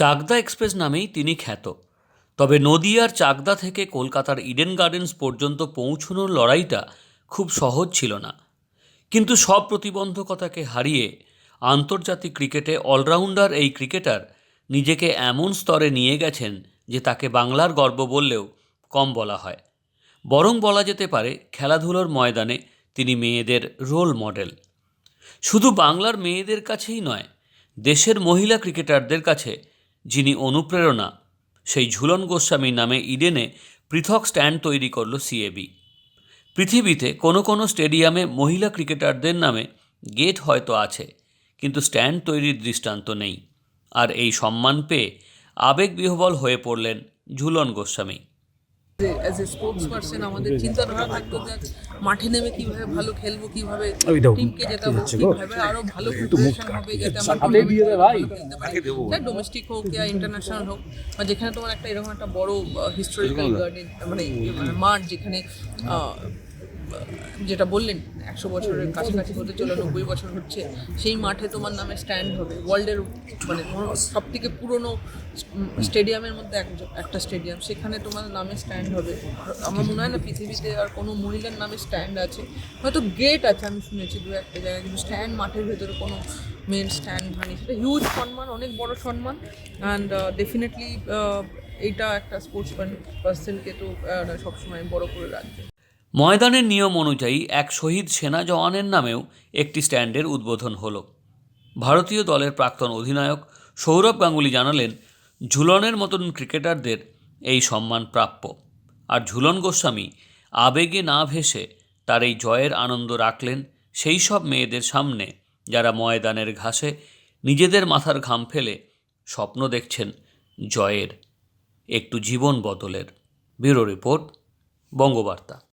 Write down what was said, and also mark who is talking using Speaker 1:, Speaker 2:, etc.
Speaker 1: Chakdah express নামেই তিনি খ্যাত। তবে নদিয়ার চাকদা থেকে কলকাতার ইডেন গার্ডেন্স পর্যন্ত পৌঁছনোর লড়াইটা খুব সহজ ছিল না। কিন্তু সব প্রতিবন্ধকতাকে হারিয়ে আন্তর্জাতিক ক্রিকেটে অলরাউন্ডার এই ক্রিকেটার নিজেকে এমন স্তরে নিয়ে গেছেন যে তাকে বাংলার গর্ব বললেও কম বলা হয়। বরং বলা যেতে পারে খেলাধুলোর ময়দানে তিনি মেয়েদের রোল মডেল। শুধু বাংলার মেয়েদের কাছেই নয়, দেশের মহিলা ক্রিকেটারদের কাছে যিনি অনুপ্রেরণা, সেই ঝুলন গোস্বামী নামে ইডেনে পৃথক স্ট্যান্ড তৈরি করল সিএবি। পৃথিবীতে কোনো কোনো স্টেডিয়ামে মহিলা ক্রিকেটারদের নামে গেট হয়তো আছে, কিন্তু স্ট্যান্ড তৈরির দৃষ্টান্ত নেই। আর এই সম্মান পেয়ে আবেগবিহ্বল হয়ে পড়লেন Jhulan Goswami.
Speaker 2: As a sports person আমাদের চিন্তাধারা থাকতো যে মাঠে নেমে কীভাবে ভালো খেলব কীভাবে টিমকে জেতাবো কীভাবে আরও ভালো প্রিপারেশন হবে যাতে আমরা ডোমেস্টিক হোক বা ইন্টারন্যাশনাল হোক বা যেখানে তোমার একটা এরকম একটা বড় হিস্টোরিক্যাল গার্ডেন মানে মানে মাঠ যেখানে আহ, যেটা বললেন, একশো বছরের কাছাকাছি হতে চলে নব্বই বছর হচ্ছে, সেই মাঠে তোমার নামে স্ট্যান্ড হবে। ওয়ার্ল্ডের মানে সব থেকে পুরনো স্টেডিয়ামের মধ্যে এক- একটা স্টেডিয়াম সেখানে তোমার নামে স্ট্যান্ড হবে। আমার মনে হয় না পৃথিবীতে আর কোনো মহিলার নামে স্ট্যান্ড আছে। হয়তো গেট আছে, আমি শুনেছি দু একটা জায়গায়, কিন্তু স্ট্যান্ড মাঠের ভেতরে কোনো মেন স্ট্যান্ড হয়নি। সেটা হিউজ সম্মান, অনেক বড় সম্মান অ্যান্ড ডেফিনেটলি এইটা একটা স্পোর্টস পার্সনকে তো সবসময় বড় করে রাখবে।
Speaker 1: ময়দানের নিয়ম অনুযায়ী এক শহীদ সেনা জওয়ানের নামেও একটি স্ট্যান্ডের উদ্বোধন হলো। ভারতীয় দলের প্রাক্তন অধিনায়ক সৌরভ গাঙ্গুলি জানালেন, ঝুলনের মতন ক্রিকেটারদের এই সম্মান প্রাপ্য। আর ঝুলন গোস্বামী আবেগে না ভেসে তার এই জয়ের আনন্দ রাখলেন সেই সব মেয়েদের সামনে যারা ময়দানের ঘাসে নিজেদের মাথার ঘাম ফেলে স্বপ্ন দেখছেন জয়ের। একটু জীবন বদলের। Bureau report, Bangabarta.